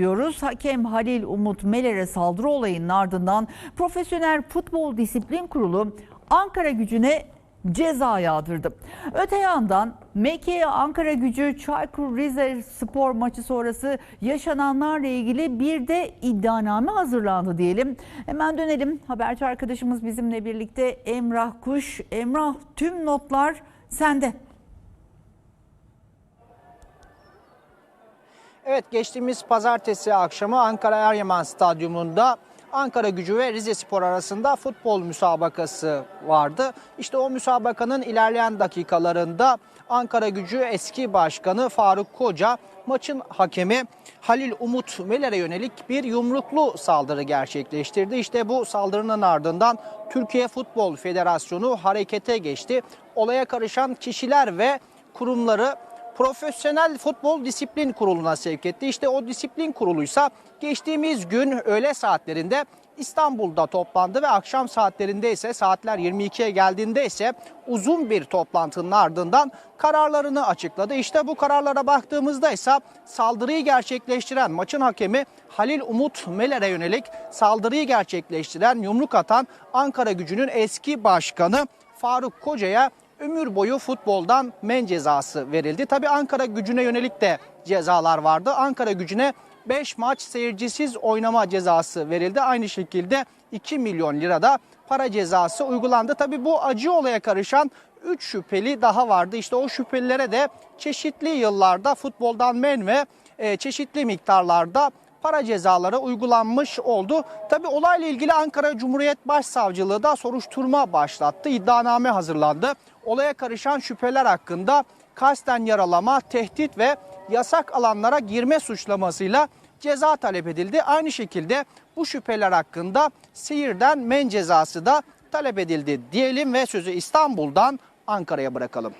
diyoruz. Hakem Halil Umut Meler'e saldırı olayının ardından Profesyonel Futbol Disiplin Kurulu Ankara gücüne ceza yağdırdı. Öte yandan MK Ankara gücü Çaykur Rize spor maçı sonrası yaşananlarla ilgili bir de iddianame hazırlandı diyelim. Hemen dönelim. Haberci arkadaşımız bizimle birlikte Emrah Kuş. Emrah tüm notlar sende. Evet geçtiğimiz pazartesi akşamı Ankara Eryaman Stadyumunda Ankara gücü ve Rize Spor arasında futbol müsabakası vardı. İşte o müsabakanın ilerleyen dakikalarında Ankara gücü eski başkanı Faruk Koca maçın hakemi Halil Umut Meler'e yönelik bir yumruklu saldırı gerçekleştirdi. İşte bu saldırının ardından Türkiye Futbol Federasyonu harekete geçti. Olaya karışan kişiler ve kurumları Profesyonel Futbol Disiplin Kurulu'na sevk etti. İşte o disiplin kuruluysa geçtiğimiz gün öğle saatlerinde İstanbul'da toplandı ve akşam saatlerinde ise saatler 22'ye geldiğinde ise uzun bir toplantının ardından kararlarını açıkladı. İşte bu kararlara baktığımızda ise saldırıyı gerçekleştiren maçın hakemi Halil Umut Meler'e yönelik saldırıyı gerçekleştiren yumruk atan Ankara gücünün eski başkanı Faruk Koca'ya ömür boyu futboldan men cezası verildi. Tabi Ankara gücüne yönelik de cezalar vardı. Ankara gücüne 5 maç seyircisiz oynama cezası verildi. Aynı şekilde 2 milyon lirada para cezası uygulandı. Tabi bu acı olaya karışan 3 şüpheli daha vardı. İşte o şüphelilere de çeşitli yıllarda futboldan men ve e, çeşitli miktarlarda para cezaları uygulanmış oldu. Tabi olayla ilgili Ankara Cumhuriyet Başsavcılığı da soruşturma başlattı. İddianame hazırlandı. Olaya karışan şüpheler hakkında kasten yaralama, tehdit ve yasak alanlara girme suçlamasıyla ceza talep edildi. Aynı şekilde bu şüpheler hakkında seyirden men cezası da talep edildi diyelim ve sözü İstanbul'dan Ankara'ya bırakalım.